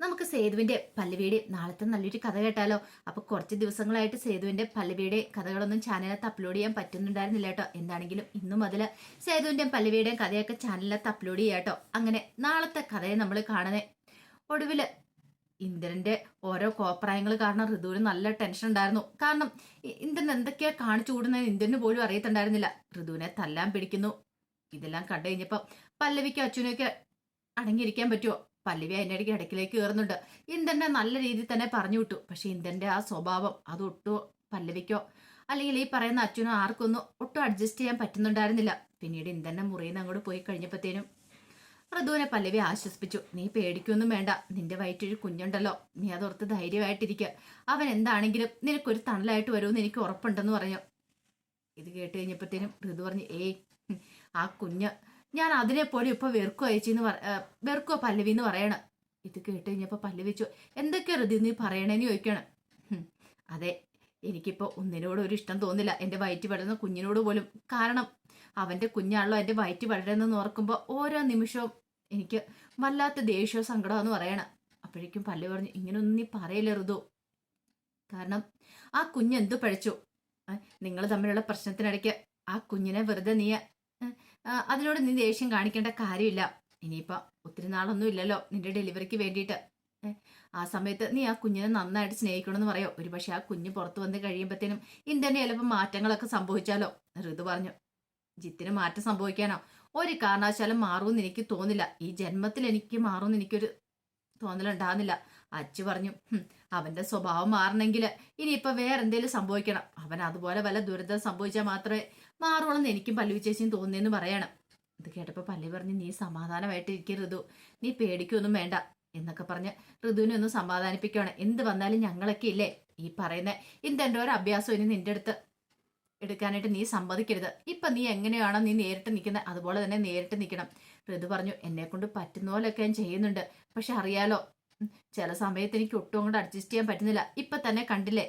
നമുക്ക് സേതുവിന്റെ പല്ലവിയുടെ നാളത്തെ നല്ലൊരു കഥ കേട്ടാലോ? അപ്പൊ കുറച്ച് ദിവസങ്ങളായിട്ട് സേതുവിന്റെ പല്ലവിയുടെ കഥകളൊന്നും ചാനലിനകത്ത് അപ്ലോഡ് ചെയ്യാൻ പറ്റുന്നുണ്ടായിരുന്നില്ല കേട്ടോ. എന്താണെങ്കിലും ഇന്നും മുതൽ സേതുവിന്റെയും പല്ലവിയുടെയും കഥയൊക്കെ ചാനലിനകത്ത് അപ്ലോഡ് ചെയ്യാം കേട്ടോ. അങ്ങനെ നാളത്തെ കഥയെ നമ്മൾ കാണുന്നേ. ഒടുവിൽ ഇന്ദ്രന്റെ ഓരോ കോപ്രായങ്ങൾ കാരണം ഋതുവിന് നല്ല ടെൻഷൻ ഉണ്ടായിരുന്നു. കാരണം ഇന്ദ്രൻ എന്തൊക്കെയാ കാണിച്ചു കൂടുന്നത് ഇന്ദ്രന് പോലും അറിയത്തുണ്ടായിരുന്നില്ല. ഋതുവിനെ തല്ലാൻ പിടിക്കുന്നു. ഇതെല്ലാം കണ്ടു കഴിഞ്ഞപ്പോൾ പല്ലവിക്ക് അച്ഛനൊക്കെ അടങ്ങിയിരിക്കാൻ പറ്റുമോ പല്ലവി അതിന്റെ ഇടയ്ക്ക് ഇടയ്ക്കിലേക്ക് കയറുന്നുണ്ട്. ഇന്ദ്രനെ നല്ല രീതിയിൽ തന്നെ പറഞ്ഞു വിട്ടു. പക്ഷെ ഇന്ദ്രന്റെ ആ സ്വഭാവം അത് ഒട്ടും പല്ലവിക്കോ അല്ലെങ്കിൽ ഈ പറയുന്ന അച്ഛനോ ആർക്കൊന്നും ഒട്ടും അഡ്ജസ്റ്റ് ചെയ്യാൻ പറ്റുന്നുണ്ടായിരുന്നില്ല. പിന്നീട് ഇന്ദ്രനെ മുറിയിൽ നിന്ന് അങ്ങോട്ട് പോയി കഴിഞ്ഞപ്പോഴത്തേനും മൃദുവിനെ പല്ലവി ആശ്വസിപ്പിച്ചു. നീ പേടിക്കൊന്നും വേണ്ട. നിന്റെ വയറ്റൊരു കുഞ്ഞുണ്ടല്ലോ. നീ അതോർത്ത് ധൈര്യമായിട്ടിരിക്കുക അവൻ എന്താണെങ്കിലും നിനക്കൊരു തണലായിട്ട് വരുമെന്ന് എനിക്ക് ഉറപ്പുണ്ടെന്ന് പറഞ്ഞു. ഇത് കേട്ട് കഴിഞ്ഞപ്പോഴത്തേനും ഋതു പറഞ്ഞു ഏയ് ആ കുഞ്ഞ് ഞാൻ അതിനെ പോലെ ഇപ്പൊ വെറുക്കോ ചേച്ചി എന്ന് പറ വെറുക്കോ പല്ലവി എന്ന് പറയണം. ഇത് കേട്ട് കഴിഞ്ഞപ്പോ പല്ലവി ചോ എന്തൊക്കെയാ ഋതു നീ പറയണേന്ന് ചോദിക്കണം. അതെ എനിക്കിപ്പോ ഒന്നിനോട് ഒരു ഇഷ്ടം തോന്നില്ല. എന്റെ വയറ്റ് വളരുന്ന കുഞ്ഞിനോട് പോലും. കാരണം അവന്റെ കുഞ്ഞാണല്ലോ എന്റെ വയറ്റ് വളരുന്നെന്ന് ഓർക്കുമ്പോൾ ഓരോ നിമിഷവും എനിക്ക് വല്ലാത്ത ദേഷ്യവും സങ്കടമെന്ന് പറയണം. അപ്പോഴേക്കും പല്ലു പറഞ്ഞു ഇങ്ങനൊന്നും നീ പറയില്ല ഋതു. കാരണം ആ കുഞ്ഞ് എന്ത് പഴിച്ചു നിങ്ങൾ തമ്മിലുള്ള പ്രശ്നത്തിനിടയ്ക്ക് ആ കുഞ്ഞിനെ വെറുതെ നീ അതിനോട് നീ ദേഷ്യം കാണിക്കേണ്ട കാര്യമില്ല. ഇനിയിപ്പം ഒത്തിരി നാളൊന്നും ഇല്ലല്ലോ നിന്റെ ഡെലിവറിക്ക് വേണ്ടിയിട്ട്. ആ സമയത്ത് നീ ആ കുഞ്ഞിനെ നന്നായിട്ട് സ്നേഹിക്കണമെന്ന് പറയോ? ഒരുപക്ഷെ ആ കുഞ്ഞ് പുറത്തു വന്ന് കഴിയുമ്പോഴത്തേനും ഇന്ത്യനെ ചിലപ്പോൾ മാറ്റങ്ങളൊക്കെ സംഭവിച്ചാലോ? ഋതു പറഞ്ഞു. ജിത്തിന് മാറ്റം സംഭവിക്കാനോ? ഒരു കാരണവശാലും മാറുമെന്ന് എനിക്ക് തോന്നില്ല. ഈ ജന്മത്തിൽ എനിക്ക് മാറുമെന്ന് എനിക്കൊരു തോന്നലുണ്ടാകുന്നില്ല. അച്ചു പറഞ്ഞു അവന്റെ സ്വഭാവം മാറണമെങ്കിൽ ഇനിയിപ്പൊ വേറെ എന്തെങ്കിലും സംഭവിക്കണം. അവൻ അതുപോലെ വല്ല ദുരിതം സംഭവിച്ചാൽ മാത്രമേ മാറുള്ളൂ എന്ന് എനിക്കും പല്ലവി ചേച്ചിയും തോന്നിയെന്ന് പറയണം. ഇത് കേട്ടപ്പോൾ പല്ലവി പറഞ്ഞു നീ സമാധാനമായിട്ട് ഇരിക്കും ഋതു. നീ പേടിക്കൊന്നും വേണ്ട. എന്നൊക്കെ പറഞ്ഞ് ഋതുവിനെ ഒന്ന് സമാധാനിപ്പിക്കുകയാണ് എന്ത് വന്നാലും ഞങ്ങളൊക്കെ ഇല്ലേ? ഈ പറയുന്ന ഇന്തെന്റെ ഒരു അഭ്യാസം ഇനി നിന്റെ അടുത്ത് എടുക്കാനായിട്ട് നീ സമ്മതിക്കരുത്. ഇപ്പൊ നീ എങ്ങനെയാണോ നീ നേരിട്ട് നിൽക്കുന്നത് അതുപോലെ തന്നെ നേരിട്ട് നിൽക്കണം ഋതു പറഞ്ഞു എന്നെ കൊണ്ട് പറ്റുന്ന പോലെയൊക്കെ ഞാൻ ചെയ്യുന്നുണ്ട്. പക്ഷെ അറിയാലോ ചില സമയത്ത് എനിക്ക് ഒട്ടും അങ്ങോട്ട് അഡ്ജസ്റ്റ് ചെയ്യാൻ പറ്റുന്നില്ല. ഇപ്പൊ തന്നെ കണ്ടില്ലേ?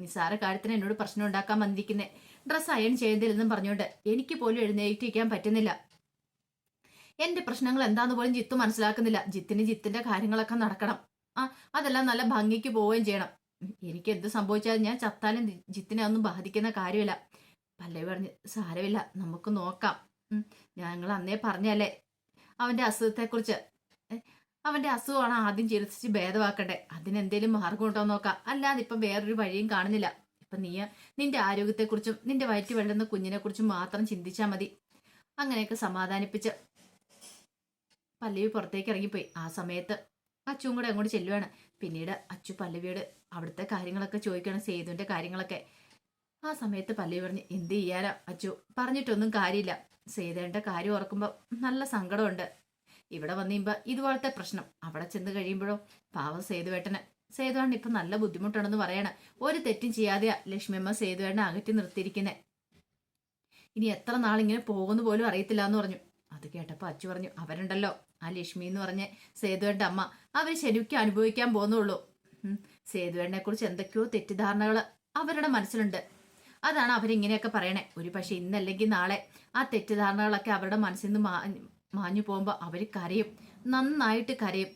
നിസാര കാര്യത്തിന് എന്നോട് പ്രശ്നം ഉണ്ടാക്കാൻ വന്നിരിക്കുന്നേ. ഡ്രസ്സ് അയൺ ചെയ്തില്ലെന്നും പറഞ്ഞുകൊണ്ട് എനിക്ക് പോലും എഴുന്നേറ്റിരിക്കാൻ പറ്റുന്നില്ല. എന്റെ പ്രശ്നങ്ങൾ എന്താന്ന് പോലും ജിത്തു മനസ്സിലാക്കുന്നില്ല. ജിത്തിന് ജിത്തിന്റെ കാര്യങ്ങളൊക്കെ നടക്കണം. ആ അതെല്ലാം നല്ല ഭംഗിക്ക് പോവുകയും ചെയ്യണം. എനിക്ക് എന്ത് സംഭവിച്ചാലും ഞാൻ ചത്താലും ജിത്തിനെ ഒന്നും ബാധിക്കുന്ന കാര്യമില്ല. പല്ലവി പറഞ്ഞ് സാരമില്ല. നമുക്ക് നോക്കാം. ഞങ്ങൾ അന്നേ പറഞ്ഞല്ലേ? അവന്റെ അസുഖത്തെക്കുറിച്ച്. അവന്റെ അസുഖമാണ് ആദ്യം ചികിത്സിച്ച് ഭേദമാക്കണ്ടേ. അതിനെന്തേലും മാർഗം ഉണ്ടോ നോക്ക. അല്ലാതെ ഇപ്പൊ വേറൊരു വഴിയും കാണുന്നില്ല. ഇപ്പൊ നീ നിന്റെ ആരോഗ്യത്തെക്കുറിച്ചും നിന്റെ വയറ്റി വെള്ളുന്ന കുഞ്ഞിനെ കുറിച്ചും മാത്രം ചിന്തിച്ചാ മതി. അങ്ങനെയൊക്കെ സമാധാനിപ്പിച്ച് പല്ലവി പുറത്തേക്ക് ഇറങ്ങിപ്പോയി. ആ സമയത്ത് അച്ചും കൂടെ അങ്ങോട്ട് ചെല്ലുവാണ്. പിന്നീട് അച്ചു പല്ലവിയോട് അവിടുത്തെ കാര്യങ്ങളൊക്കെ ചോദിക്കണം സേതുവിന്റെ കാര്യങ്ങളൊക്കെ. ആ സമയത്ത് പല്ലവി പറഞ്ഞു എന്ത് ചെയ്യാനാ അച്ചു? പറഞ്ഞിട്ടൊന്നും കാര്യമില്ല. സേതുവിന്റെ കാര്യം ഓർക്കുമ്പോൾ നല്ല സങ്കടമുണ്ട്. ഇവിടെ വന്നു ഇതുപോലത്തെ പ്രശ്നം. അവിടെ ചെന്ന് കഴിയുമ്പോഴോ പാവം സേതുവേട്ടന്. സേതുവേട്ടൻ ഇപ്പൊ നല്ല ബുദ്ധിമുട്ടാണെന്ന് പറയണ. ഒരു തെറ്റും ചെയ്യാതെയാ ലക്ഷ്മിയമ്മ സേതുവേട്ടനെ അകറ്റി നിർത്തിയിരിക്കുന്നെ. ഇനി എത്ര നാളിങ്ങനെ പോകുന്നു പോലും അറിയത്തില്ല എന്ന് പറഞ്ഞു. അത് കേട്ടപ്പോ അച്ചു പറഞ്ഞു അവരുണ്ടല്ലോ. ആ ലക്ഷ്മി എന്ന് പറഞ്ഞ സേതുവേട്ട അമ്മ അവർ ശരിക്കും അനുഭവിക്കാൻ പോകുന്നുള്ളൂ. സേതുവേട്ടനെ കുറിച്ച് എന്തൊക്കെയോ തെറ്റിദ്ധാരണകൾ അവരുടെ മനസ്സിലുണ്ട്. അതാണ് അവരിങ്ങനെയൊക്കെ പറയണേ. ഒരു പക്ഷെ ഇന്നല്ലെങ്കിൽ നാളെ ആ തെറ്റിദ്ധാരണകളൊക്കെ അവരുടെ മനസ്സിൽ നിന്ന് മാഞ്ഞു പോകുമ്പോൾ അവർ കരയും. നന്നായിട്ട് കരയും.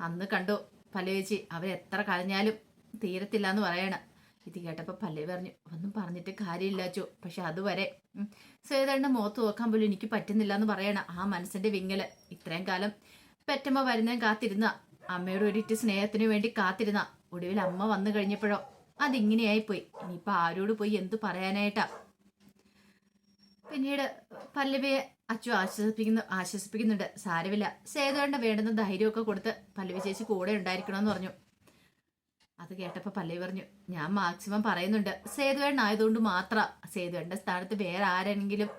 അന്ന് കണ്ടു പല്ലവേച്ചി അവരെത്ര കരഞ്ഞാലും തീരത്തില്ല എന്ന് പറയണം. ഇത് കേട്ടപ്പോൾ പല്ലവി പറഞ്ഞു ഒന്നും പറഞ്ഞിട്ട് കാര്യമില്ല അച്ചു. പക്ഷെ അതുവരെ സേതേണ്ട മുഖത്ത് നോക്കാൻ പോലും എനിക്ക് പറ്റുന്നില്ല എന്ന് പറയണം ആ മനസ്സിന്റെ വിങ്ങൽ. ഇത്രയും കാലം പെറ്റമ്മ വരുന്നതും കാത്തിരുന്ന അമ്മയുടെ ഒരിറ്റ് സ്നേഹത്തിന് വേണ്ടി കാത്തിരുന്ന ഒടുവിൽ അമ്മ വന്നു കഴിഞ്ഞപ്പോഴോ അതിങ്ങനെയായി പോയി. ഇനിയിപ്പൊ ആരോട് പോയി എന്തു പറയാനായിട്ടാ? പിന്നീട് പല്ലവിയെ അച്ചു ആശ്വസിപ്പിക്കുന്നു ആശ്വസിപ്പിക്കുന്നുണ്ട്. സാരമില്ല. സേതുവേണ്ട വേണ്ടുന്ന ധൈര്യമൊക്കെ കൊടുത്ത് പല്ലവി ചേച്ചി കൂടെ ഉണ്ടായിരിക്കണമെന്ന് പറഞ്ഞു. അത് കേട്ടപ്പോൾ പല്ലവി പറഞ്ഞു ഞാൻ മാക്സിമം പറയുന്നുണ്ട്. സേതുവേണ്ണ ആയതുകൊണ്ട് മാത്രം. സേതുവേണ്ട സ്ഥാനത്ത് വേറെ ആരെങ്കിലും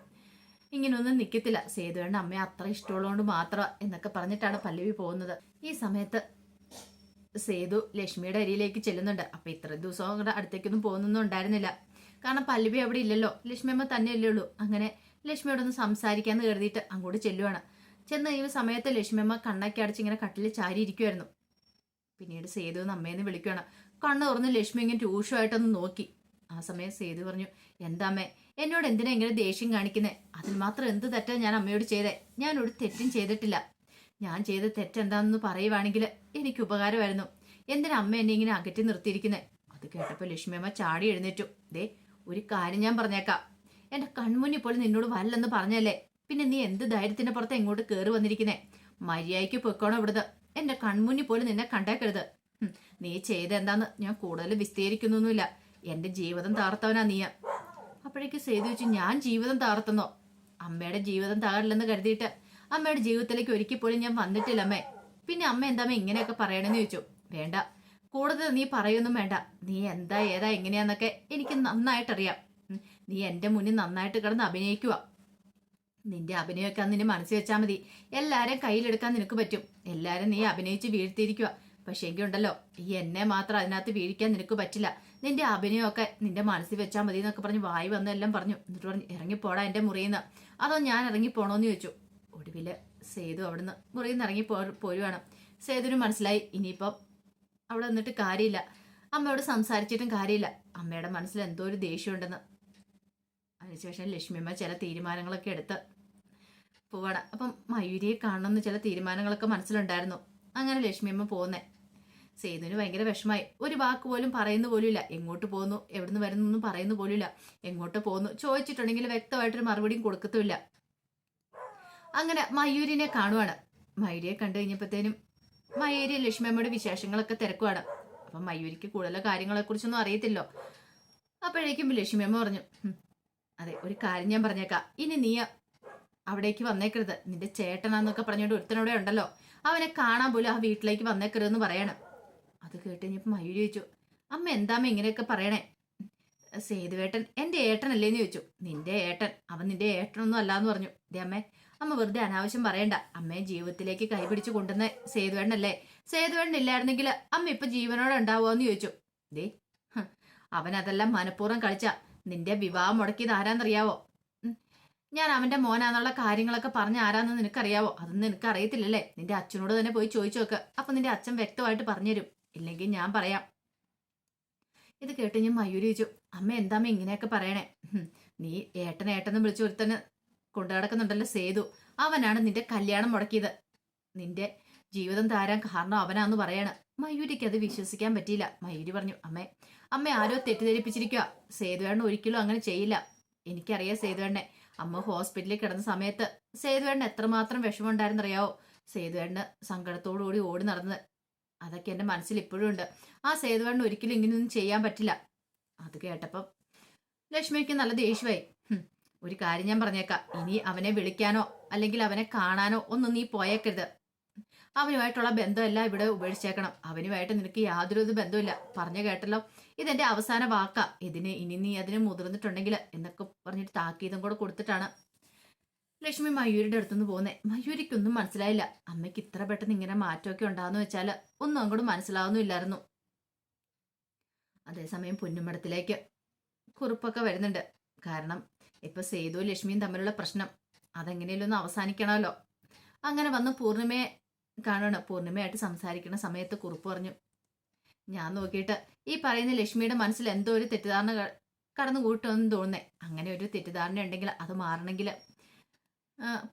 ഇങ്ങനെയൊന്നും നിൽക്കത്തില്ല സേതുവേണ്ട അമ്മയെ അത്ര ഇഷ്ടമുള്ളതുകൊണ്ട് മാത്രം എന്നൊക്കെ പറഞ്ഞിട്ടാണ് പല്ലവി പോകുന്നത്. ഈ സമയത്ത് സേതു ലക്ഷ്മിയുടെ അരിയിലേക്ക് ചെല്ലുന്നുണ്ട്. അപ്പം ഇത്ര ദിവസം കൂടെ അടുത്തേക്കൊന്നും പോകുന്നൊന്നും ഉണ്ടായിരുന്നില്ല. കാരണം പല്ലവി അവിടെ ഇല്ലല്ലോ. ലക്ഷ്മിയമ്മ തന്നെയല്ലേ ഉള്ളൂ. അങ്ങനെ ലക്ഷ്മിയോടൊന്ന് സംസാരിക്കാന്ന് കരുതിയിട്ട് അങ്ങോട്ട് ചെല്ലുവാണ്. ചെന്ന് ഈ സമയത്ത് ലക്ഷ്മിയമ്മ കണ്ണൊക്കെ അടച്ച് ഇങ്ങനെ കട്ടിൽ ചാരി ഇരിക്കുമായിരുന്നു പിന്നീട് സേതു എന്ന് അമ്മേന്ന് വിളിക്കുകയാണ് കണ്ണ് തുറന്ന് ലക്ഷ്മി ഇങ്ങനെ രൂക്ഷമായിട്ടൊന്ന് നോക്കി. ആ സമയം സേതു പറഞ്ഞു എന്താ അമ്മേ എന്നോട് എന്തിനാ ഇങ്ങനെ ദേഷ്യം കാണിക്കുന്നത് അതിൽ മാത്രം എന്ത് തെറ്റാ ഞാൻ അമ്മയോട് ചെയ്തേ? ഞാൻ ഒരു തെറ്റും ചെയ്തിട്ടില്ല. ഞാൻ ചെയ്ത തെറ്റെന്താണെന്ന് പറയുവാണെങ്കിൽ എനിക്ക് ഉപകാരമായിരുന്നു. എന്തിനാ അമ്മ എന്നെ ഇങ്ങനെ അകറ്റി നിർത്തിയിരിക്കുന്നത് അത് കേട്ടപ്പോൾ ലക്ഷ്മിയമ്മ ചാടി എഴുന്നേറ്റു. ദേ ഒരു കാര്യം ഞാൻ പറഞ്ഞേക്കാം. എന്റെ കൺമുന്നിൽ പോലും നിന്നോട് വല്ലെന്ന് പറഞ്ഞല്ലേ? പിന്നെ നീ എന്ത് ധൈര്യത്തിന്റെ പുറത്ത് എങ്ങോട്ട് കയറി വന്നിരിക്കുന്നേ? മര്യാദയ്ക്ക് പൊയ്ക്കോണം ഇവിടുന്ന്. എന്റെ കൺമുന്നിൽ പോലും നിന്നെ കണ്ടേക്കരുത്. നീ ചെയ്ത എന്താന്ന് ഞാൻ കൂടുതൽ വിസ്തീരിക്കുന്നൊന്നുമില്ല. എന്റെ ജീവിതം താർത്തവനാ നീ അപ്പോഴേക്ക് സേതു വെച്ച് ഞാൻ ജീവിതം താർത്തുന്നോ അമ്മയുടെ ജീവിതം താറില്ലെന്ന് കരുതിയിട്ട് അമ്മയുടെ ജീവിതത്തിലേക്ക് ഒരിക്കൽ പോലും ഞാൻ വന്നിട്ടില്ല അമ്മേ. പിന്നെ അമ്മ എന്താ ഇങ്ങനെയൊക്കെ പറയണെന്ന് ചോദിച്ചു. വേണ്ട കൂടുതൽ നീ പറയൊന്നും വേണ്ട. നീ എന്താ ഏതാ എങ്ങനെയാന്നൊക്കെ എനിക്ക് നന്നായിട്ടറിയാം. നീ എന്റെ മുന്നിൽ നന്നായിട്ട് കിടന്ന് അഭിനയിക്കുക. നിന്റെ അഭിനയമൊക്കെ അന്ന് നിന്നെ മനസ്സിൽ വെച്ചാൽ മതി. എല്ലാരും കയ്യിലെടുക്കാൻ നിനക്ക് പറ്റും. എല്ലാരും നീ അഭിനയിച്ച് വീഴ്ത്തിയിരിക്കുക. പക്ഷേ എങ്കിൽ ഉണ്ടല്ലോ ഈ എന്നെ മാത്രം അതിനകത്ത് വീഴിക്കാൻ നിനക്ക് പറ്റില്ല. നിന്റെ അഭിനയമൊക്കെ നിന്റെ മനസ്സിൽ വെച്ചാൽ മതി എന്നൊക്കെ പറഞ്ഞ് വായി വന്നെല്ലാം പറഞ്ഞു. എന്നിട്ട് പറഞ്ഞു ഇറങ്ങിപ്പോടാ എന്റെ മുറിയിൽ നിന്ന് അതോ ഞാൻ ഇറങ്ങിപ്പോണോന്ന് ചോദിച്ചു. ഒടുവിൽ സേതു അവിടുന്ന് മുറിയിൽ നിന്ന് ഇറങ്ങി പോ പോരുവാണ്. സേതുവിന് മനസ്സിലായി ഇനിയിപ്പം അവിടെ നിന്നിട്ട് കാര്യമില്ല. അമ്മയോട് സംസാരിച്ചിട്ടും കാര്യമില്ല. അമ്മയുടെ മനസ്സിൽ എന്തോ ഒരു ദേഷ്യമുണ്ടെന്ന്. അതിനുശേഷം ലക്ഷ്മിയമ്മ ചില തീരുമാനങ്ങളൊക്കെ എടുത്ത് പോവാണ്. അപ്പം മയൂരിയെ കാണണമെന്ന് ചില തീരുമാനങ്ങളൊക്കെ മനസ്സിലുണ്ടായിരുന്നു. അങ്ങനെ ലക്ഷ്മിയമ്മ പോകുന്നേ സേതുവിന് ഭയങ്കര വിഷമായി ഒരു വാക്ക് പോലും പറയുന്ന പോലുമില്ല. എങ്ങോട്ട് പോകുന്നു എവിടുന്ന് വരുന്നു പറയുന്ന പോലുമില്ല. എങ്ങോട്ട് പോകുന്നു ചോദിച്ചിട്ടുണ്ടെങ്കിൽ വ്യക്തമായിട്ടൊരു മറുപടിയും കൊടുക്കത്തുമില്ല. അങ്ങനെ മയൂരിനെ കാണുവാണ്. മയൂരിയെ കണ്ടു കഴിഞ്ഞപ്പോഴത്തേനും മയൂരി ലക്ഷ്മിയമ്മയുടെ വിശേഷങ്ങളൊക്കെ തിരക്കുവാണ്. അപ്പം മയൂരിക്ക് കൂടുതൽ കാര്യങ്ങളെ കുറിച്ചൊന്നും അറിയത്തില്ലോ. അപ്പോഴേക്കും ലക്ഷ്മിയമ്മ പറഞ്ഞു അതെ ഒരു കാര്യം ഞാൻ പറഞ്ഞേക്കാം. ഇനി നീ അവിടേക്ക് വന്നേക്കരുത്. നിന്റെ ചേട്ടനാന്നൊക്കെ പറഞ്ഞുകൊണ്ട് ഒരുത്തനോടെ ഉണ്ടല്ലോ. അവനെ കാണാൻ പോലും ആ വീട്ടിലേക്ക് വന്നേക്കരുത് എന്ന് പറയണം. അത് കേട്ട് കഴിഞ്ഞപ്പോൾ മയൂരി ചോദിച്ചു അമ്മ എന്താമ്മ ഇങ്ങനെയൊക്കെ പറയണേ? സേതുവേട്ടൻ എന്റെ ഏട്ടനല്ലേന്ന് ചോദിച്ചു. നിന്റെ ഏട്ടൻ അവൻ നിന്റെ ഏട്ടനൊന്നും അല്ലാന്ന് പറഞ്ഞു. ദേ അമ്മേ അമ്മ വെറുതെ അനാവശ്യം പറയണ്ട. അമ്മയെ ജീവിതത്തിലേക്ക് കൈപിടിച്ച് കൊണ്ടുവന്ന സേതുവേണ്ണല്ലേ സേതുവേണ്ണ ഇല്ലായിരുന്നെങ്കിൽ അമ്മ ഇപ്പൊ ജീവനോടെ ഉണ്ടാവുമെന്ന് ചോദിച്ചു. ദേ അവൻ അതെല്ലാം മനഃപൂർവം കളിച്ച നിന്റെ വിവാഹം മുടക്കിയത് ആരാന്നറിയാവോ? ഞാൻ അവന്റെ മോനാന്നുള്ള കാര്യങ്ങളൊക്കെ പറഞ്ഞ ആരാന്ന് നിനക്കറിയാവോ? അതൊന്നും നിനക്ക് അറിയത്തില്ലല്ലേ നിന്റെ അച്ഛനോട് തന്നെ പോയി ചോദിച്ചു നോക്ക്. അപ്പൊ നിന്റെ അച്ഛൻ വ്യക്തമായിട്ട് പറഞ്ഞുതരും. ഇല്ലെങ്കിൽ ഞാൻ പറയാം. ഇത് കേട്ട് ഞാൻ മയൂരി ചോദിച്ചു. അമ്മ എന്താമ്മ ഇങ്ങനെയൊക്കെ പറയണേ? നീ വിളിച്ചു വിളിച്ച് ഒരുത്തന് കൊണ്ടു നടക്കുന്നുണ്ടല്ലോ സേതു. അവനാണ് നിന്റെ കല്യാണം മുടക്കിയത്. നിന്റെ ജീവിതം താരാൻ കാരണം അവനാന്ന് പറയാണ്. മയൂരിക്ക് അത് വിശ്വസിക്കാൻ പറ്റിയില്ല. മയൂരി പറഞ്ഞു അമ്മേ അമ്മ ആരോ തെറ്റിദ്ധരിപ്പിച്ചിരിക്കുക സേതുവേണ്ണ ഒരിക്കലും അങ്ങനെ ചെയ്യില്ല. എനിക്കറിയാം സേതുവേണ്ണെ അമ്മ ഹോസ്പിറ്റലിൽ കിടന്ന സമയത്ത് സേതുവേണ്ണ എത്രമാത്രം വിഷമമുണ്ടായിരുന്നറിയാവോ? സേതുവേണ്ണ സങ്കടത്തോടുകൂടി ഓടി നടന്നത്. അതൊക്കെ എന്റെ മനസ്സിൽ ഇപ്പോഴും ഉണ്ട്. ആ സേതുവേണ്ണ ഒരിക്കലും ഇങ്ങനെയൊന്നും ചെയ്യാൻ പറ്റില്ല. അത് കേട്ടപ്പം ലക്ഷ്മിക്ക് നല്ല ദേഷ്യമായി. ഒരു കാര്യം ഞാൻ പറഞ്ഞേക്കാം. ഇനി അവനെ വിളിക്കാനോ അല്ലെങ്കിൽ അവനെ കാണാനോ ഒന്നും നീ പോയേക്കരുത്. അവനുമായിട്ടുള്ള ബന്ധമെല്ലാം ഇവിടെ ഉപേക്ഷിച്ചേക്കണം. അവനുമായിട്ട് നിനക്ക് യാതൊരു ബന്ധമില്ല പറഞ്ഞു കേട്ടല്ലോ? ഇതെന്റെ അവസാന വാക്കാ. ഇതിന് ഇനി നീ അതിന് മുതിർന്നിട്ടുണ്ടെങ്കിൽ എന്നൊക്കെ പറഞ്ഞിട്ട് താക്കീതും കൂടെ കൊടുത്തിട്ടാണ് ലക്ഷ്മി മയൂരിയുടെ അടുത്തുനിന്ന് പോകുന്നേ. മയൂരിക്കൊന്നും മനസ്സിലായില്ല. അമ്മയ്ക്ക് ഇത്ര പെട്ടെന്ന് ഇങ്ങനെ മാറ്റമൊക്കെ ഉണ്ടാകുന്ന വെച്ചാൽ ഒന്നും അങ്ങോട്ട് മനസ്സിലാവുന്നില്ലായിരുന്നു അതേസമയം പൊന്നുമടത്തിലേക്ക് കുറിപ്പൊക്കെ വരുന്നുണ്ട്. കാരണം ഇപ്പൊ സേതു ലക്ഷ്മിയും തമ്മിലുള്ള പ്രശ്നം അതെങ്ങനെയല്ലോ ഒന്ന് അവസാനിക്കണമല്ലോ. അങ്ങനെ വന്ന് പൂർണിമയെ കാണണം പൂർണിമയായിട്ട് സംസാരിക്കുന്ന സമയത്ത് കുറിപ്പ് പറഞ്ഞു. ഞാൻ നോക്കിയിട്ട് ഈ പറയുന്ന ലക്ഷ്മിയുടെ മനസ്സിൽ എന്തോ ഒരു തെറ്റിദ്ധാരണ കടന്നു കൂട്ടുമെന്ന് തോന്നുന്നേ. അങ്ങനെ ഒരു തെറ്റിദ്ധാരണ ഉണ്ടെങ്കിൽ അത് മാറണമെങ്കിൽ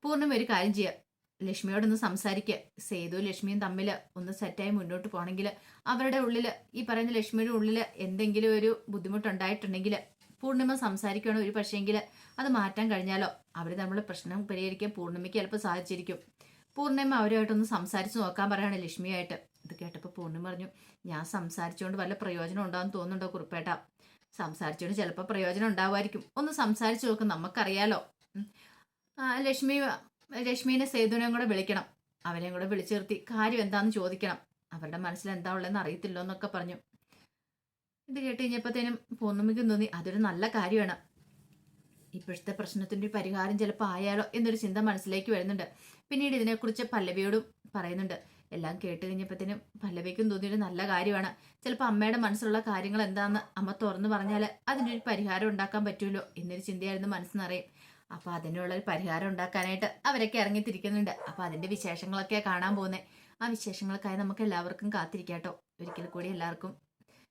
പൂർണിമ ഒരു കാര്യം ചെയ്യുക ലക്ഷ്മിയോടൊന്ന് സംസാരിക്കുക സേതു ലക്ഷ്മിയും തമ്മിൽ ഒന്ന് സെറ്റായി മുന്നോട്ട് പോകണമെങ്കിൽ അവരുടെ ഉള്ളിൽ ഈ പറയുന്ന ലക്ഷ്മിയുടെ ഉള്ളിൽ എന്തെങ്കിലും ഒരു ബുദ്ധിമുട്ടുണ്ടായിട്ടുണ്ടെങ്കിൽ പൂർണിമ സംസാരിക്കുകയാണ് ഒരു പക്ഷേങ്കിൽ അത് മാറ്റാൻ കഴിഞ്ഞാലോ? അവർ നമ്മൾ പ്രശ്നം പരിഹരിക്കാൻ പൂർണിമയ്ക്ക് ചിലപ്പോൾ സാധിച്ചിരിക്കും. പൂർണിമ അവരുമായിട്ടൊന്ന് സംസാരിച്ച് നോക്കാൻ പറയുകയാണ് ലക്ഷ്മിയായിട്ട്. ഇത് കേട്ടപ്പോൾ പൂർണിമ പറഞ്ഞു ഞാൻ സംസാരിച്ചുകൊണ്ട് വല്ല പ്രയോജനം ഉണ്ടാകുമെന്ന് തോന്നുന്നുണ്ടോ കുറിപ്പേട്ട? സംസാരിച്ചുകൊണ്ട് ചിലപ്പോൾ പ്രയോജനം ഉണ്ടാവുമായിരിക്കും. ഒന്ന് സംസാരിച്ച് നോക്കും നമുക്കറിയാലോ. ലക്ഷ്മി ലക്ഷ്മീനെ സേതുവിനെയും കൂടെ വിളിക്കണം. അവരെയും കൂടെ വിളിച്ചു നിർത്തി കാര്യം എന്താണെന്ന് ചോദിക്കണം? അവരുടെ മനസ്സിൽ എന്താ ഉള്ളതെന്ന് അറിയത്തില്ലോ എന്നൊക്കെ പറഞ്ഞു. ഇത് കേട്ട് കഴിഞ്ഞപ്പോഴത്തേനും പൊന്നുമിക്കും തോന്നി. അതൊരു നല്ല കാര്യമാണ്. ഇപ്പോഴത്തെ പ്രശ്നത്തിന്റെ പരിഹാരം ചിലപ്പോൾ ആയാലോ എന്നൊരു ചിന്ത മനസ്സിലേക്ക് വരുന്നുണ്ട്. പിന്നീട് ഇതിനെക്കുറിച്ച് പല്ലവിയോടും പറയുന്നുണ്ട്. എല്ലാം കേട്ട് കഴിഞ്ഞപ്പോഴത്തേനും പല്ലവിക്കും തോന്നിയൊരു നല്ല കാര്യമാണ്. ചിലപ്പോൾ അമ്മയുടെ മനസ്സിലുള്ള കാര്യങ്ങൾ എന്താണെന്ന് അമ്മ തുറന്നു പറഞ്ഞാൽ ഒരു പരിഹാരം ഉണ്ടാക്കാൻ പറ്റുമല്ലോ എന്നൊരു ചിന്തയായിരുന്നു മനസ്സിനറിയും നിറയും. അപ്പൊ അതിനുള്ള ഒരു പരിഹാരം ഉണ്ടാക്കാനായിട്ട് അവരൊക്കെ ഇറങ്ങിത്തിരിക്കുന്നുണ്ട് അപ്പോൾ അതിന്റെ വിശേഷങ്ങളൊക്കെ കാണാൻ പോകുന്നത്. ആ വിശേഷങ്ങൾക്കായി നമുക്ക് എല്ലാവർക്കും കാത്തിരിക്കാട്ടോ ഒരിക്കൽ കൂടി എല്ലാവർക്കും